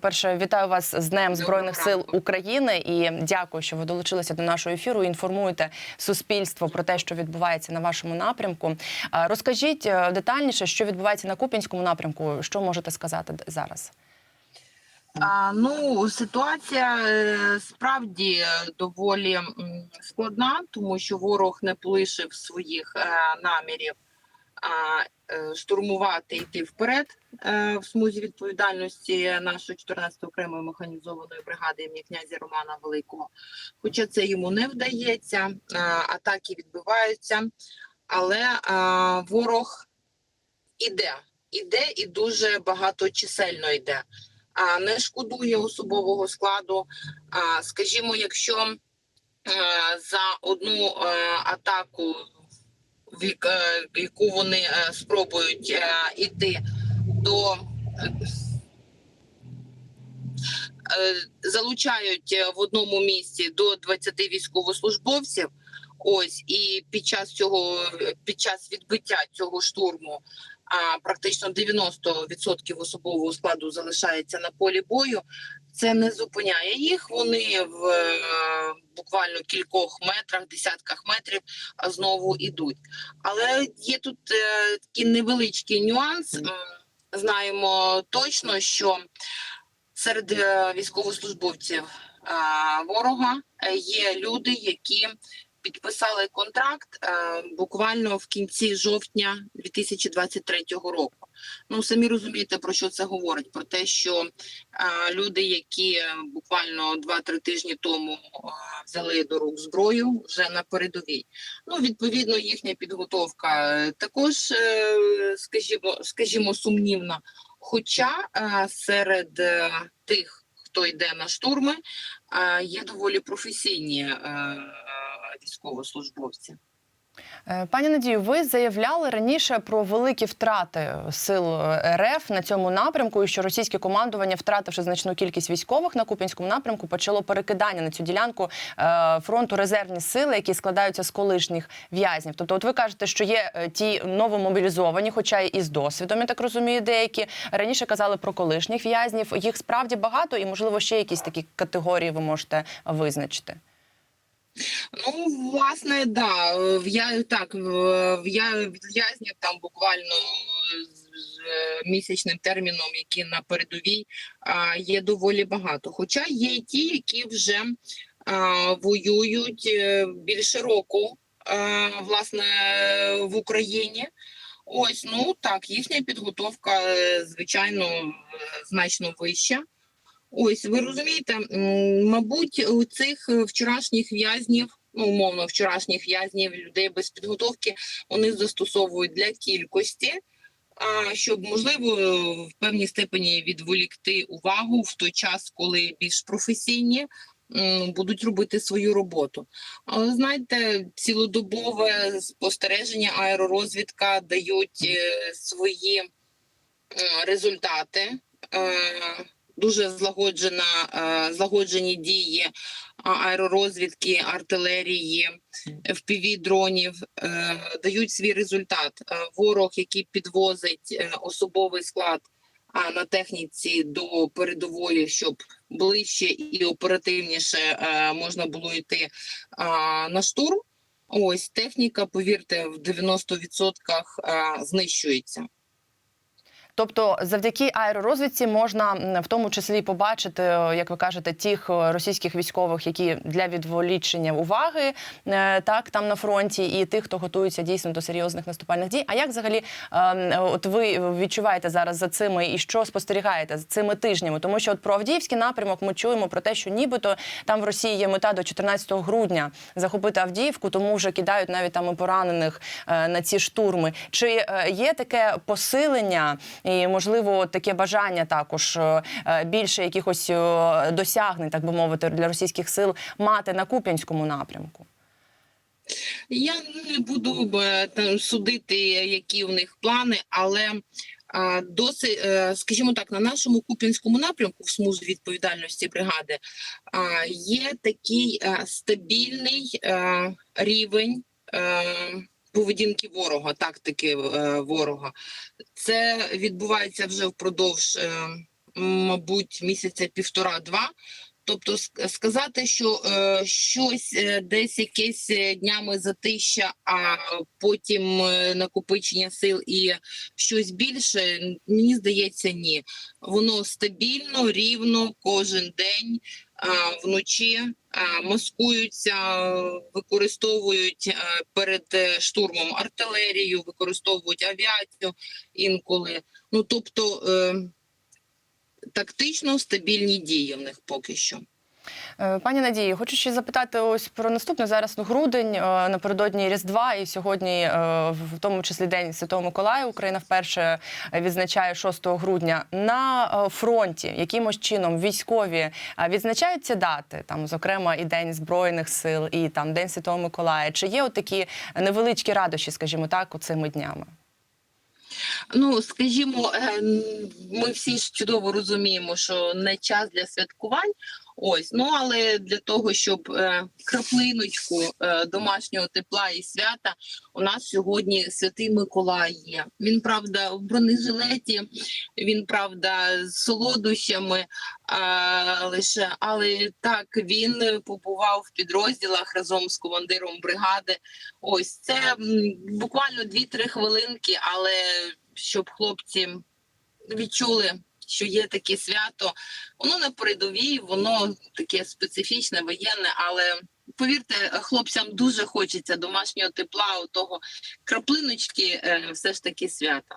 Перше, вітаю вас з Днем Збройних сил. України і дякую, що ви долучилися до нашого ефіру. Інформуєте суспільство про те, що відбувається на вашому напрямку. Розкажіть е, детальніше, що відбувається на Куп'янському напрямку. Що можете сказати зараз? А, ну, ситуація е, справді е, доволі складна, тому що ворог не полишив своїх намірів а, е, штурмувати йти вперед е, в смузі відповідальності нашої 14 окремої механізованої бригади імені князя Романа Великого. Хоча це йому не вдається, е, атаки відбиваються, але ворог іде, іде і дуже багаточисельно йде не шкодує особового складу. Скажімо, якщо за одну атаку, яку вони е, спробують е, іти до е, е, залучають е, в одному місці до 20 військовослужбовців. Ось і під час цього під час відбиття цього штурму а практично 90% особового складу залишається на полі бою. Це не зупиняє їх. Вони в е, буквально кількох метрах, десятках метрів знову йдуть. Але є тут е, такий невеличкий нюанс. Знаємо точно, що серед е, військовослужбовців ворога є люди, які підписали контракт е, буквально в кінці жовтня 2023 року. Ну самі розумієте про що це говорить? Про те, що е, люди, які буквально 2-3 тижні тому е, взяли до рук зброю, вже на передовій. Ну відповідно, їхня підготовка е, також, е, скажімо, скажімо, сумнівна. Хоча е, серед е, тих, хто йде на штурми, е, є доволі професійні е, військовослужбовці. Е, Пані Надію, ви заявляли раніше про великі втрати сил е, РФ на цьому напрямку, і що російське командування, втративши значну кількість військових на Куп'янському напрямку, почало перекидання на цю ділянку е, фронту резервні сили, які складаються з колишніх в'язнів. Тобто, от ви кажете, що є ті новомобілізовані, хоча і з досвідом, я так розумію, деякі раніше казали про колишніх в'язнів. Їх справді багато, і можливо ще якісь такі категорії ви можете визначити. Ну, власне, да. е, Я так я в'язнів там буквально з е, місячним терміном, які на передовій, є доволі багато. Хоча є ті, які вже воюють е, більше року, власне, в Україні. Ось, ну так, їхня підготовка, звичайно, значно вища. Ось, ви розумієте, мабуть, у цих е, вчорашніх в'язнів, ну умовно, вчорашніх в'язнів, людей без підготовки, вони застосовують для кількості, а щоб можливо в певній степені відволікти увагу в той час, коли більш професійні будуть робити свою роботу. Але знаєте, цілодобове спостереження, аеророзвідка дають е, свої е, результати. Дуже злагоджена, е, злагоджені дії аеророзвідки, артилерії, fpv дронів е, дають свій результат. Е, Ворог, який підвозить особовий склад на техніці до передової, щоб ближче і оперативніше можна було йти на штурм. Ось техніка, повірте, в 90% е, знищується. Тобто, завдяки аеророзвідці можна в тому числі побачити, е, як ви кажете, тих е, російських військових, які для відволічення уваги е, так там на фронті, і тих, хто готується дійсно до серйозних наступальних дій. А як взагалі, е, от ви відчуваєте зараз за цими і що спостерігаєте за цими тижнями? Тому що от про Авдіївський напрямок ми чуємо про те, що нібито там в Росії є мета до 14 грудня захопити Авдіївку, тому вже кидають навіть там і поранених на ці штурми. Чи є таке посилення? І можливо таке бажання також е, більше якихось е, досягнень, так би мовити, для російських сил мати на Куп'янському напрямку. Я не буду е, там судити, які у них плани, але досить, скажімо так, на нашому куп'янському напрямку в смузі відповідальності бригади є такий стабільний рівень. Поведінки ворога, тактики е, ворога, це відбувається вже впродовж е, мабуть, місяця півтора-два. Тобто сказати, що е, щось е, десь якесь е, днями затища, а потім е, накопичення сил і щось більше, мені здається, ні. Воно стабільно, рівно кожен день вночі маскуються, використовують перед е, штурмом артилерію, використовують авіацію інколи. Ну тобто е, тактично стабільні дії в них поки що. Е, Пані Надії, хочу ще запитати ось про наступне зараз ну, грудень е, напередодні Різдва, і сьогодні, е, в тому числі День Святого Миколая, Україна вперше відзначає 6 грудня на фронті. Якимось чином військові відзначають ці дати, там, зокрема, і День Збройних сил, і там День Святого Миколая. Чи є от такі невеличкі радощі, скажімо так, у цими днями? Ну, скажімо, е, ми всі ж чудово розуміємо, що не час для святкувань. Ось, ну але для того, щоб е, краплиночку е, домашнього тепла і свята, у нас сьогодні святий Миколай є. Він правда в бронежилеті, він правда з солодощами, а, лише але так він побував в підрозділах разом з командиром бригади. Ось це буквально 2-3 хвилинки, але щоб хлопці відчули, що є таке свято. Воно на передовій, воно таке специфічне, воєнне, але повірте, хлопцям дуже хочеться домашнього тепла, того краплиночки е, все ж таки свята.